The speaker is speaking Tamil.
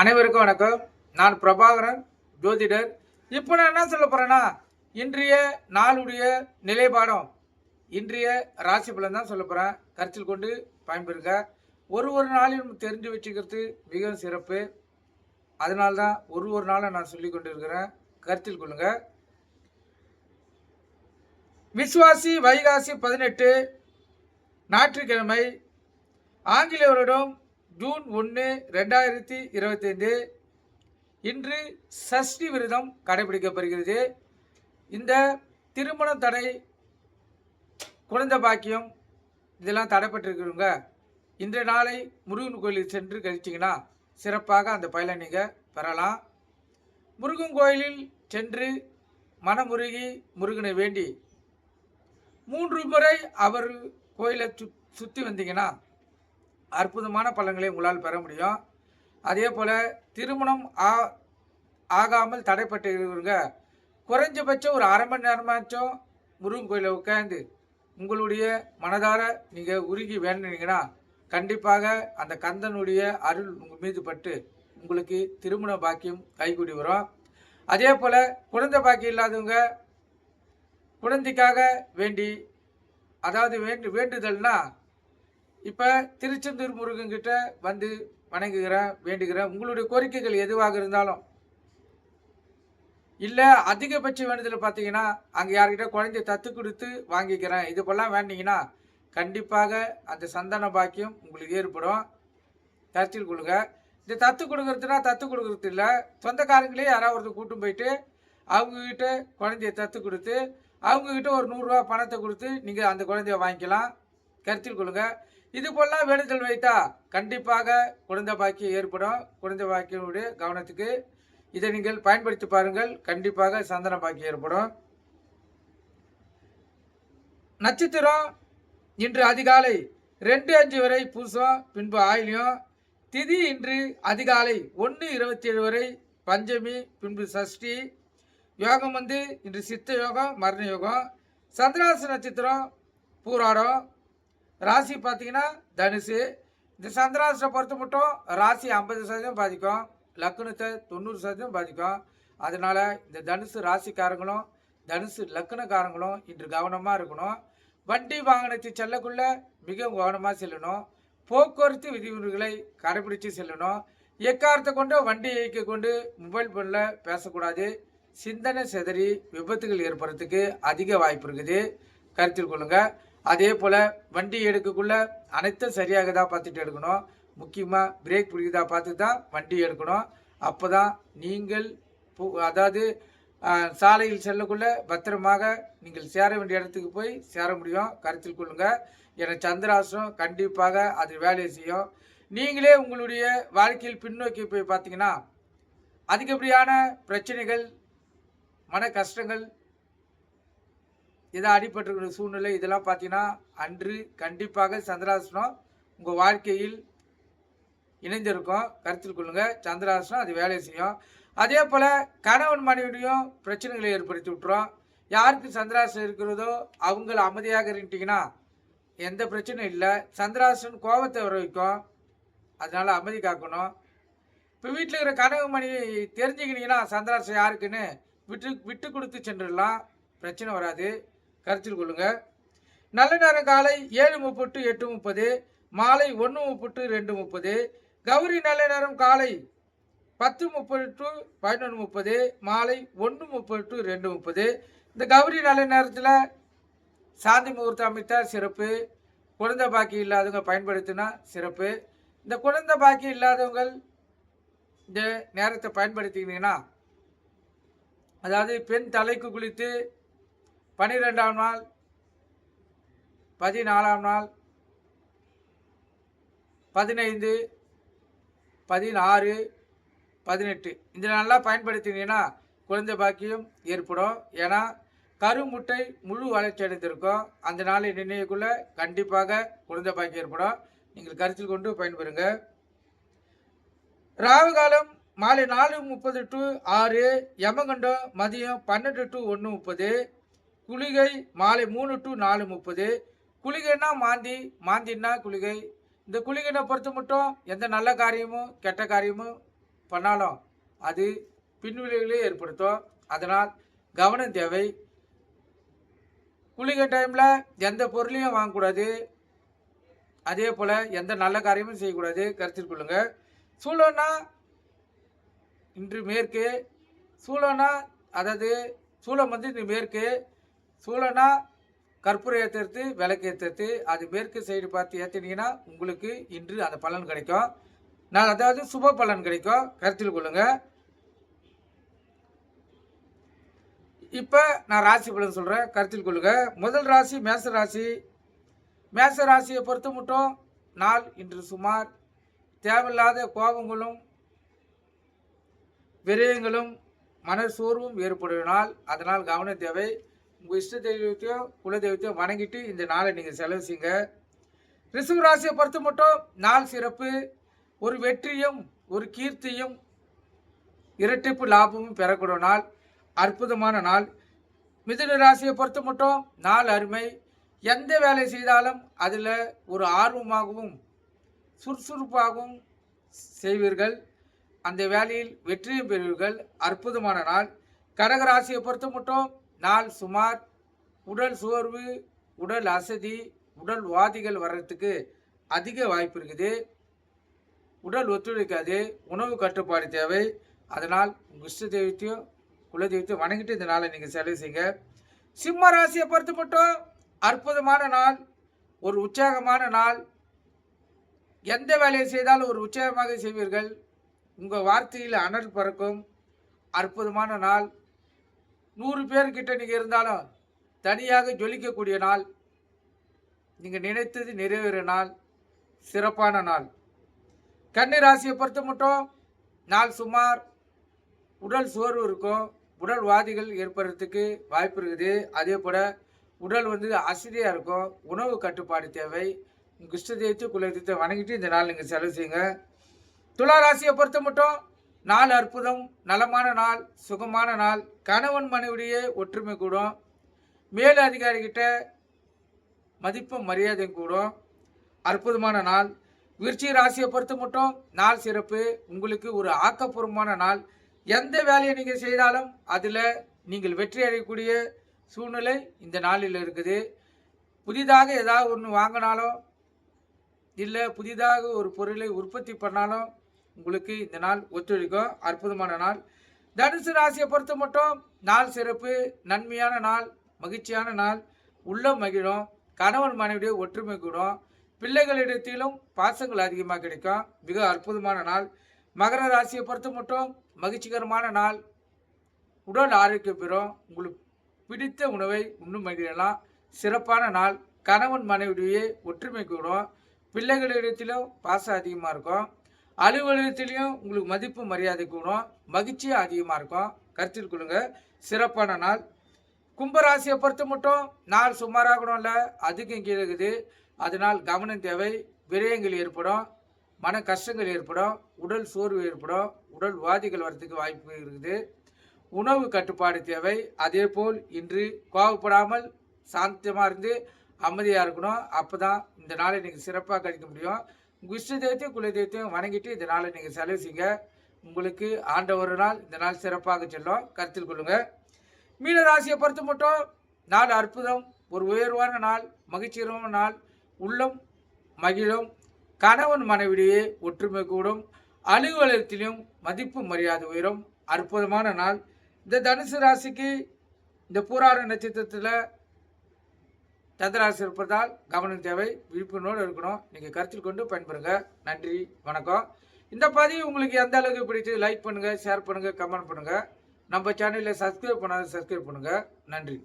அனைவருக்கும் வணக்கம். நான் பிரபாகரன் ஜோதிடர். இப்போ நான் என்ன சொல்ல போகிறேன்னா இன்றைய நாளுடைய நிலைப்பாடம் இன்றைய ராசி பலன் தான் சொல்ல போகிறேன் கருத்தில் கொண்டு பயன்பெறுங்க. ஒரு ஒரு நாளையும் தெரிஞ்சு வச்சுக்கிறது மிகவும் சிறப்பு. அதனால தான் ஒரு ஒரு நாளும் நான் சொல்லி கொண்டு இருக்கிறேன் கருத்தில் கொள்ளுங்க. விஸ்வாசி வைகாசி பதினெட்டு ஞாயிற்றுக்கிழமை ஆங்கிலேயரிடம் ஜூன் ஒன்று ரெண்டாயிரத்தி இருபத்தைந்து. இன்று சஷ்டி விரதம் கடைபிடிக்கப்படுகிறது. இந்த திருமண தடை குழந்தை பாக்கியம் இதெல்லாம் தடைப்பட்டிருக்கிறவங்க இன்றைய நாளை முருகன் கோயிலுக்கு சென்று கழிச்சிங்கன்னா சிறப்பாக அந்த பயனை நீங்கள் பெறலாம். முருகன் கோயிலில் சென்று மனமுருகி முருகனை வேண்டி மூன்று முறை அவர் கோயிலை சு சுற்றி வந்தீங்கன்னா அற்புதமான பலன்களை உங்களால் பெற முடியும். அதே போல் திருமணம் ஆ ஆகாமல் தடைப்பட்டு இருக்கிறவங்க குறைஞ்சபட்சம் ஒரு அரை மணி நேரமாச்சும் முருகன் கோயிலில் உட்காந்து உங்களுடைய மனதார நீங்கள் உருகி வேண்டினீங்கன்னா கண்டிப்பாக அந்த கந்தனுடைய அருள் உங்கள் மீது பட்டு உங்களுக்கு திருமண பாக்கியம் கைகூடி வரும். அதே போல் குழந்தை பாக்கியம் இல்லாதவங்க குழந்தைக்காக வேண்டி அதாவது வேண்டு வேண்டுதல்னா இப்போ திருச்செந்தூர் முருகன்கிட்ட வந்து வணங்குகிறேன் வேண்டுகிறேன் உங்களுடைய கோரிக்கைகள் எதுவாக இருந்தாலும் இல்லை அதிகபட்ச வேண்டுதல் பார்த்தீங்கன்னா அங்கே யார்கிட்ட குழந்தைய தத்து கொடுத்து வாங்கிக்கிறேன் இது போலாம் வேண்டிங்கன்னா கண்டிப்பாக அந்த சந்தான பாக்கியம் உங்களுக்கு ஏற்படும். கருத்தில் கொடுங்க இந்த தத்து கொடுக்குறதுனா தத்து கொடுக்குறது இல்லை. சொந்தக்காரங்களே யாராவது ஒருத்தர் கூட்டும் போயிட்டு அவங்கக்கிட்ட குழந்தைய தத்து கொடுத்து அவங்கக்கிட்ட ஒரு நூறுரூவா பணத்தை கொடுத்து நீங்கள் அந்த குழந்தைய வாங்கிக்கலாம். கருத்தில் கொள்ளுங்கள் இது போலாம் வேண்டுதல் வைத்தா கண்டிப்பாக குழந்தை பாக்கியம் ஏற்படும். குழந்தை பாக்கியனுடைய கவனத்துக்கு இதை நீங்கள் பயன்படுத்தி பாருங்கள். கண்டிப்பாக சந்தன பாக்கியம் ஏற்படும். நட்சத்திரம் இன்று அதிகாலை ரெண்டு அஞ்சு வரை பூசம் பின்பு ஆயிலியம். திதி இன்று அதிகாலை ஒன்று இருபத்தி ஏழு வரை பஞ்சமி பின்பு சஷ்டி. யோகம் வந்து இன்று சித்த யோகம் மரண யோகம். சந்திராச நட்சத்திரம் பூராடம். ராசி பார்த்தீங்கன்னா தனுசு. இந்த சந்திராசிரை பொறுத்த மட்டும் ராசி ஐம்பது சதவீதம் பாதிக்கும். லக்னத்தை தொண்ணூறு சதவீதம் பாதிக்கும். அதனால் இந்த தனுசு ராசிக்காரங்களும் தனுசு லக்னக்காரங்களும் இன்று கவனமாக இருக்கணும். வண்டி வாகனத்தை செல்லக்குள்ள மிகவும் கவனமாக செல்லணும். போக்குவரத்து விதிமுறைகளை கடைபிடித்து செல்லணும். எக்காரத்தை கொண்டு வண்டி இயக்கி கொண்டு மொபைல் ஃபோனில் பேசக்கூடாது. சிந்தனை சிதறி விபத்துகள் ஏற்படுறதுக்கு அதிக வாய்ப்பு இருக்குது. கருத்தில் கொள்ளுங்கள் அதே போல் வண்டி எடுக்கக்குள்ள அனைத்தும் சரியாக தான் பார்த்துட்டு எடுக்கணும். முக்கியமாக பிரேக் பிடிக்குதா பார்த்து தான் வண்டி எடுக்கணும். அப்போ தான் நீங்கள் அதாவது சாலையில் செல்லக்குள்ள பத்திரமாக நீங்கள் சேர வேண்டிய இடத்துக்கு போய் சேர முடியும். கருத்தில் கொள்ளுங்கள் என சந்திராசம் கண்டிப்பாக அது வேலையை செய்யும். நீங்களே உங்களுடைய வாழ்க்கையில் பின்னோக்கி போய் பார்த்தீங்கன்னா அதிகப்படியான பிரச்சனைகள் மன கஷ்டங்கள் இதை அடிபட்டிருக்கிற சூழ்நிலை இதெல்லாம் பார்த்தீங்கன்னா அன்று கண்டிப்பாக சந்திராசனம் உங்கள் வாழ்க்கையில் இணைஞ்சிருக்கும் கருத்தில் கொள்ளுங்கள் சந்திராசனம் அது வேலை செய்யும். அதே போல் கணவன் மனைவியும் பிரச்சனைகளை ஏற்படுத்தி விட்டுரும். யாருக்கு சந்திராசனம் இருக்கிறதோ அவங்கள அமைதியாக இருந்துட்டிங்கன்னா எந்த பிரச்சனையும் இல்லை. சந்திராசன் கோபத்தை வர வைக்கும் அதனால் அமைதி காக்கணும். இப்போ வீட்டில் இருக்கிற கணவன் மனைவி தெரிஞ்சுக்கினீங்கன்னா சந்திராசன் யாருக்குன்னு விட்டு விட்டு கொடுத்து சென்றுடலாம். பிரச்சனை வராது. கருத்தில் கொள்ளுங்க. நல்ல நேரம் காலை ஏழு முப்பது எட்டு முப்பது மாலை ஒன்று முப்பது ரெண்டு முப்பது கௌரி நல்ல நேரம் காலை பத்து முப்பது டு பதினொன்று முப்பது மாலை ஒன்று முப்பது டு ரெண்டு முப்பது. இந்த கௌரி நல்ல நேரத்தில் சாந்தி முகூர்த்தம் அமைத்தால் சிறப்பு. குழந்தை பாக்கி இல்லாதவங்க பயன்படுத்தினா சிறப்பு. இந்த குழந்தை பாக்கி இல்லாதவங்க இந்த நேரத்தை பயன்படுத்திக்கினீங்கன்னா அதாவது பெண் தலைக்கு குளித்து பன்னிரெண்டாம் நாள் பதினாலாம் நாள் பதினைந்து பதினாறு பதினெட்டு. இந்த நாளெலாம் பயன்படுத்தினீங்கன்னா குழந்தை பாக்கியம் ஏற்படும். ஏன்னா கருமுட்டை முழு வளர்ச்சி அடைந்திருக்கும். அந்த நாளை நிர்ணயிக்குள்ள கண்டிப்பாக குழந்தை பாக்கியம் ஏற்படும். நீங்கள் கருத்தில் கொண்டு பயன்பெறுங்க. ராகு காலம் மாலை நாலு முப்பது டு ஆறு யமகண்டம் மதியம் பன்னெண்டு டு ஒன்று முப்பது. குளிகை மாலை மூணு டு நாலு முப்பது. குளிகைன்னா மாந்தி மாந்தின்னா குளிகை. இந்த குளிகைனை பொறுத்த மட்டும் எந்த நல்ல காரியமும் கெட்ட காரியமும் பண்ணாலும் அது பின்விளைவுகளே ஏற்படுத்தும். அதனால் கவனம் தேவை. குளிகை டைமில் எந்த பொருளையும் வாங்கக்கூடாது. அதே போல் எந்த நல்ல காரியமும் செய்யக்கூடாது. கருத்தில் கொள்ளுங்கள் சூழன்னா இன்று மேற்கு. சூழனா அதாவது சூளம் வந்து இன்று மேற்கு. சூழனா கற்பூரம் ஏற்றுறது விளக்கு ஏற்றுறது அது மேற்கு சைடு பார்த்து ஏற்றினீங்கன்னா உங்களுக்கு இன்று அந்த பலன் கிடைக்கும். நான் அதாவது சுப பலன் கிடைக்கும். கருத்தில் கொள்ளுங்க. இப்போ நான் ராசி பலன் சொல்கிறேன் கருத்தில் கொள்ளுங்க. முதல் ராசி மேச ராசி. மேச ராசியை பொறுத்த மட்டும் நாள் இன்று சுமார் தேவையில்லாத கோபங்களும் விரயங்களும் மன சோர்வும் ஏற்படுவதனால் அதனால் கவன தேவை. உங்கள் இஷ்ட தெய்வத்தையோ குல தெய்வத்தையோ வணங்கிட்டு இந்த நாளை நீங்கள் செலவு செய்யுங்க. ரிஷப ராசியை பொறுத்த மட்டும் நாள் சிறப்பு. ஒரு வெற்றியும் ஒரு கீர்த்தியும் இரட்டிப்பு லாபமும் பெறக்கூடிய நாள் அற்புதமான நாள். மிதுன ராசியை பொறுத்த மட்டும் நாள் அருமை. எந்த வேலை செய்தாலும் அதில் ஒரு ஆர்வமாகவும் சுறுசுறுப்பாகவும் செய்வீர்கள். அந்த வேலையில் வெற்றியும் பெறுவீர்கள். அற்புதமான நாள். கடகராசியை பொறுத்த மட்டும் நாள் சுமார் உடல் சோர்வு உடல் அசதி உடல் வாதிகள் வர்றதுக்கு அதிக வாய்ப்பு இருக்குது. உடல் ஒத்துழைக்காது உணவு கட்டுப்பாடு தேவை. அதனால் உங்கள் இஷ்ட தெய்வத்தையும் குலதெய்வத்தையும் வணங்கிட்டு இந்த நாளை நீங்கள் செலவு செய்யுங்க சிம்ம ராசியை பொறுத்து மட்டும் அற்புதமான நாள் ஒரு உற்சாகமான நாள். எந்த வேலையை செய்தாலும் ஒரு உற்சாகமாக செய்வீர்கள். உங்கள் வார்த்தையில் அனல் பறக்கும். அற்புதமான நாள். நூறு பேர்கிட்ட நீங்கள் இருந்தாலும் தனியாக ஜொலிக்கக்கூடிய நாள் நீங்கள் நினைத்தது நிறைவேற நாள் சிறப்பான நாள். கன்னி ராசியை பொறுத்த மட்டும் நாள் சுமார் உடல் சோர்வு இருக்கும். உடல் வாதிகள் ஏற்படுறதுக்கு வாய்ப்பு இருக்குது. அதே போல் உடல் வந்து அசதியாக இருக்கும். உணவு கட்டுப்பாடு தேவை. கிருஷ்ண தெய்வத்தை குலதெய்வத்தை வணங்கிட்டு இந்த நாள் நீங்கள் செலவு செய்யுங்க. துளா ராசியை பொறுத்த மட்டும் நாள் அற்புதம் நலமான நாள் சுகமான நாள் கணவன் மனைவிடையே ஒற்றுமை கூடும். மேல் அதிகாரிகிட்ட மதிப்பும் மரியாதையும் கூடும். அற்புதமான நாள். விருச்சி ராசியை பொறுத்து மட்டும் நாள் சிறப்பு. உங்களுக்கு ஒரு ஆக்கப்பூர்வமான நாள். எந்த வேலையை நீங்கள் செய்தாலும் அதில் நீங்கள் வெற்றி அடையக்கூடிய சூழ்நிலை இந்த நாளில் இருக்குது. புதிதாக ஏதாவது ஒன்று வாங்கினாலும் இல்லை புதிதாக ஒரு பொருளை உற்பத்தி பண்ணாலும் உங்களுக்கு இந்த நாள் ஒத்துழைக்கும் அற்புதமான நாள். தனுசு ராசியை பொறுத்த மட்டும் நாள் சிறப்பு நன்மையான நாள் மகிழ்ச்சியான நாள் உள்ளம் மகிழும் கணவன் மனைவிடைய ஒற்றுமை கூடும். பிள்ளைகளிடத்திலும் பாசங்கள் அதிகமாக கிடைக்கும். மிக அற்புதமான நாள். மகர ராசியை பொறுத்த மட்டும் மகிழ்ச்சிகரமான நாள். உடல் ஆரோக்கியம் பெறும். உங்களுக்கு பிடித்த உணவை உண்ணும் மகிழலாம். சிறப்பான நாள். கணவன் மனைவிடையே ஒற்றுமை கூடும். பிள்ளைகளிடத்திலும் பாசம் அதிகமாக இருக்கும். அலுவலகத்திலையும் உங்களுக்கு மதிப்பு மரியாதை கூடும். மகிழ்ச்சியும் அதிகமாக இருக்கும். கருத்தில் கொள்ளுங்க. சிறப்பான நாள். கும்பராசியை பொறுத்த மட்டும் நாள் சுமாராக இல்லை அதுக்கும் கீழே இருக்குது. அதனால் கவனம் தேவை. விரயங்கள் ஏற்படும். மன கஷ்டங்கள் ஏற்படும். உடல் சோர்வு ஏற்படும். உடல் வாதிகள் வரத்துக்கு வாய்ப்பு இருக்குது. உணவு கட்டுப்பாடு தேவை. அதே போல் இன்று கோவப்படாமல் சாந்தமாக இருந்து அமைதியாக இருக்கணும். அப்போ தான் இந்த நாளை நீங்கள் சிறப்பாக கழிக்க முடியும். இஷ்ட தெய்வத்தையும் குல தெய்வத்தையும் வணங்கிட்டு இந்த நாளை நீங்கள் செலவு செய்யுங்க. உங்களுக்கு ஆண்ட ஒரு நாள் இந்த நாள் சிறப்பாக செல்லும். கருத்தில் கொள்ளுங்கள் மீன ராசியை பொறுத்து மட்டும் நாள் அற்புதம் ஒரு உயர்வான நாள் மகிழ்ச்சிகரமான நாள் உள்ளம் மகிழும். கணவன் மனைவிடையே ஒற்றுமை கூடும். அலுவலகத்திலும் மதிப்பு மரியாதை உயரும். அற்புதமான நாள். இந்த தனுசு ராசிக்கு இந்த பூரார நட்சத்திரத்தில் சந்திராசி இருப்பதால் கவனம் தேவை விழிப்புணர்வோடு இருக்கணும். நீங்கள் கருத்தில் கொண்டு பயன்பெறுங்க. நன்றி வணக்கம். இந்த பதிவு உங்களுக்கு எந்த அளவுக்கு பிடிச்சது லைக் பண்ணுங்கள் ஷேர் பண்ணுங்கள் கமெண்ட் பண்ணுங்கள் நம்ம சேனலில் சப்ஸ்கிரைப் பண்ணாத சப்ஸ்கிரைப் பண்ணுங்கள் நன்றி.